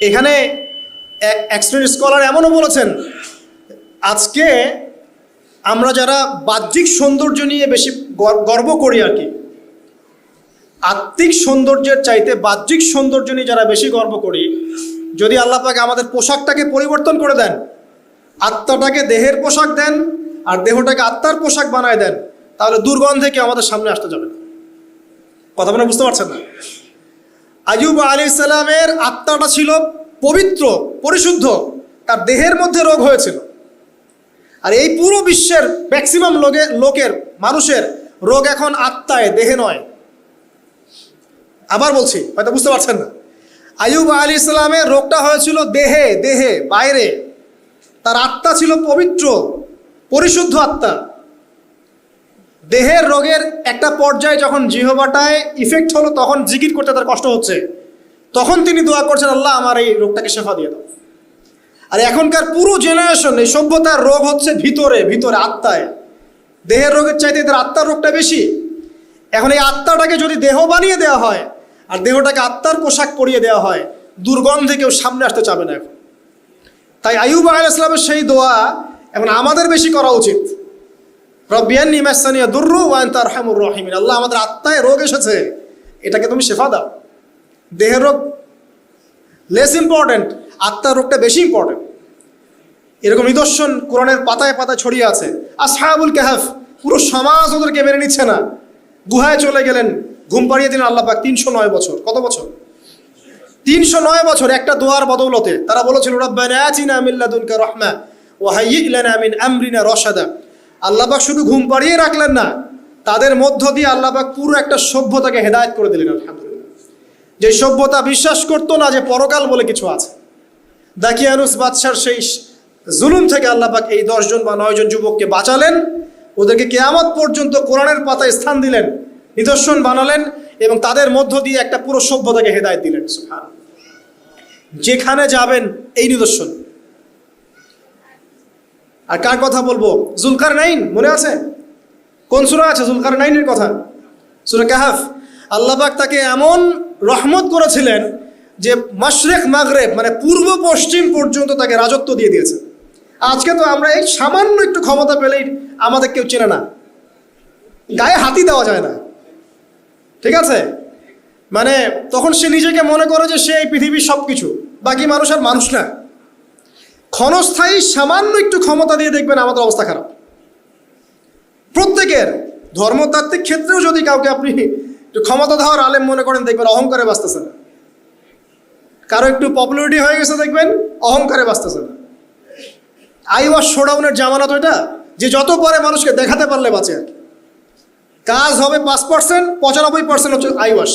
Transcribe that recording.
এখানে এক্সট্রেন স্কলার এমনও বলেছেন, আজকে আমরা যারা বাহ্যিক সৌন্দর্য নিয়ে বেশি গর- গর্ব করি আর কি, আত্মিক সৌন্দর্যের চাইতে বাহ্যিক সৌন্দর্য নিয়ে যারা বেশি গর্ব করি, যদি আল্লাহ পাক আমাদের পোশাকটাকে পরিবর্তন করে দেন, আত্মাটাকে দেহের পোশাক দেন, আর দেহটাকে আত্মার পোশাক বানায় দেন, তাহলে দুর্গন্ধে কেউ আমাদের সামনে আসতে যাবে না। কথা বলে বুঝতে পারছেন না? আয়ুব আলী ইসলামের আত্মাটা ছিল পবিত্র, পরিশুদ্ধ। তার দেহের মধ্যে রোগ হয়েছিল। আর এই পুরো বিশ্বের ম্যাক্সিমাম লোকে লোকের, মানুষের রোগ এখন আত্মায়, দেহে নয়। আবার বলছি, হয়তো বুঝতে পারছেন না। আয়ুব আলী ইসলামের রোগটা হয়েছিল দেহে দেহে, বাইরে। তার আত্মা ছিল পবিত্র, পরিশুদ্ধ আত্মা। দেহের রোগের একটা পর্যায়ে যখন জিহবাটায় ইফেক্ট হলো, তখন জিকির করতে তার কষ্ট হচ্ছে। তখন তিনি দোয়া করছেন, আল্লাহ, আমার এই রোগটাকে শেফা দিয়ে দাও। আর এখনকার পুরো জেনারেশন এই সভ্যতার রোগ হচ্ছে ভিতরে ভিতরে, আত্মায়। দেহের রোগের চাইতে এদের আত্মার রোগটা বেশি। এখন এই আত্মাটাকে যদি দেহ বানিয়ে দেওয়া হয়, আর দেহটাকে আত্মার পোশাক পরিয়ে দেওয়া হয়, দুর্গন্ধে কেউ সামনে আসতে চাবে না এখন। তাই আয়ুব আল ইসলামের সেই দোয়া এখন আমাদের বেশি করা উচিত। রব্বিয়ান নিমাসানিয়া দুর্রু ওয়ান তার হামুর রহিমিন। আল্লাহ আমাদের আত্মায় রোগ এসেছে, এটাকে তুমি শেফা দাও। দেহের রোগ লেস ইম্পর্টেন্ট আত্মার রোগটা বেশি ইম্পর্টেন্ট এরকম নিদর্শন কোরআনের পাতায় পাতায় ছড়িয়ে আছে। আসহাবুল কাহাফ, পুরো সমাজ ওদেরকে মেনে নিচ্ছে না। গুহায় চলে গেলেন, ঘুম পাড়িয়ে দিলেন আল্লাহ পাক তিনশো নয় বছর। কত বছর? তিনশো নয় বছর একটা দোয়ার বদৌলতে। তারা বলেছিল, রব্বানা আতিনা মিন লাদুনকা রাহমা ওয়া হাইয়্ লানা মিন আমরিনা রশাদা। আল্লাহ পাক শুধু ঘুম পাড়িয়ে রাখলেন না, তাদের মধ্য দিয়ে আল্লাহ পাক পুরো একটা সভ্যতাকে হেদায়েত করে দিলেন, আলহামদুলিল্লাহ। যে সভ্যতা বিশ্বাস করতো না যে পরকাল বলে কিছু আছে। দাকিয়ানুস বাদশার সেই জুলুম থেকে আল্লাহ পাক এই দশজন বা নয়জন যুবককে বাঁচালেন, ওদেরকে কেয়ামত পর্যন্ত কোরআনের পাতায় স্থান দিলেন, নিদর্শন বানালেন এবং তাদের মধ্য দিয়ে একটা পুরো সভ্যতাকে হেদায়ত দিলেন যেখানে যাবেন এই নিদর্শন। আর কার কথা বলব? জুলকার নাইন মনে আছে? কোন সুরা আছে জুলকার নাইনের কথা? সুরা কাহাফ। আল্লাহবাক তাকে এমন রহমত করেছিলেন যে মাশরেক, মাগরেব মানে পূর্ব পশ্চিম পর্যন্ত তাকে রাজত্ব দিয়ে দিয়েছে। আজকে তো আমরা এই সামান্য একটু ক্ষমতা পেলেই আমাদের কেউ চেনে না। গায়ে হাতি দেওয়া যায় না। ঠিক আছে? মানে তখন সে নিজেকে মনে করে যে সে এই পৃথিবীর সব কিছু বাকি মানুষ আর মানুষ না। ক্ষণস্থায়ী সামান্য একটু ক্ষমতা দিয়ে দেখবেন আমাদের অবস্থা খারাপ। প্রত্যেকের ধর্মতাত্ত্বিক ক্ষেত্রেও যদি কাউকে আপনি একটু ক্ষমতা দেওয়ার আলেম মনে করেন, দেখবেন অহংকারে বাঁচতেছে না। কারও একটু পপুলারিটি হয়ে গেছে, দেখবেন অহংকারে বাঁচতেছে না। আই ওয়াশ শোডাউনের জামানা তো এটা যে যত পারে মানুষকে দেখাতে পারলে বাঁচে কাজ হবে পাঁচ পার্সেন্ট পঁচানব্বই পার্সেন্ট হচ্ছে আই ওয়াশ